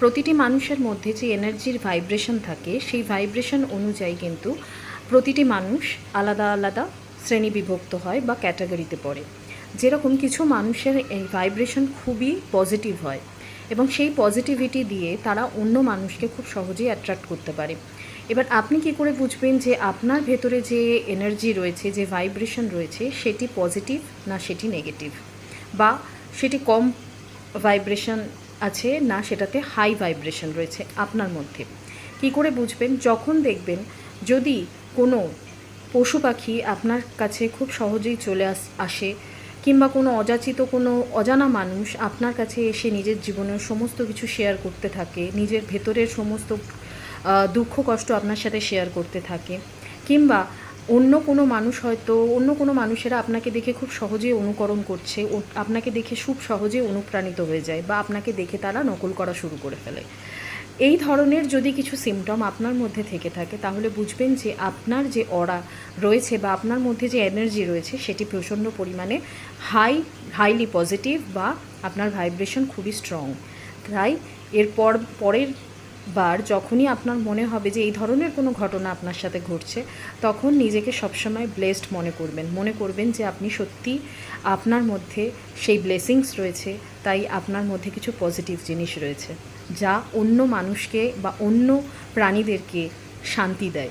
প্রতিটি মানুষের মধ্যে যে এনার্জির ভাইব্রেশন থাকে, সেই ভাইব্রেশন অনুযায়ী কিন্তু প্রতিটি মানুষ আলাদা আলাদা শ্রেণি বিভক্ত হয় বা ক্যাটাগরিতে পড়ে। যেরকম কিছু মানুষের এই ভাইব্রেশন খুবই পজিটিভ হয় এবং সেই পজিটিভিটি দিয়ে তারা অন্য মানুষকে খুব সহজেই অ্যাট্রাক্ট করতে পারে। এবার আপনি কি করে বুঝবেন যে আপনার ভেতরে যে এনার্জি রয়েছে, যে ভাইব্রেশন রয়েছে, সেটি পজিটিভ না সেটি নেগেটিভ বা সেটি কম ভাইব্রেশন আছে না সেটাতে হাই ভাইব্রেশন রয়েছে আপনার মধ্যে। কি করে বুঝবেন? যখন দেখবেন যদি কোনো পশু পাখি আপনার কাছে খুব সহজেই চলে আস, আসে কিংবা কোনো অযাচিত, কোনো অজানা মানুষ আপনার কাছে এসে নিজের জীবনের সমস্ত কিছু শেয়ার করতে থাকে, নিজের ভেতরের সমস্ত দুঃখ, কষ্ট আপনার সাথে শেয়ার করতে থাকে কিংবা অন্য কোনো মানুষ হয়তো, অন্য কোনো মানুষেরা আপনাকে দেখে খুব সহজেই অনুকরণ করছে আপনাকে দেখে খুব সহজেই অনুপ্রাণিত হয়ে যায় বা আপনাকে দেখে তারা নকল করা শুরু করে ফেলে। এই ধরনের যদি কিছু সিমটম আপনার মধ্যে থেকে থাকে, তাহলে বুঝবেন যে আপনার যে অরা রয়েছে বা আপনার মধ্যে যে এনার্জি রয়েছে, সেটি প্রচণ্ড পরিমাণে হাই হাইলি পজিটিভ বা আপনার ভাইব্রেশন খুবই স্ট্রং তাই এরপর, পরের বার যখনই আপনার মনে হবে যে এই ধরনের কোনো ঘটনা আপনার সাথে ঘটছে, তখন নিজেকে সবসময় ব্লেসড মনে করবেন। মনে করবেন যে আপনি সত্যি আপনার মধ্যে সেই ব্লেসিংস রয়েছে, তাই আপনার মধ্যে কিছু পজিটিভ জিনিস রয়েছে, যা অন্য মানুষকে বা অন্য প্রাণীদেরকে শান্তি দেয়।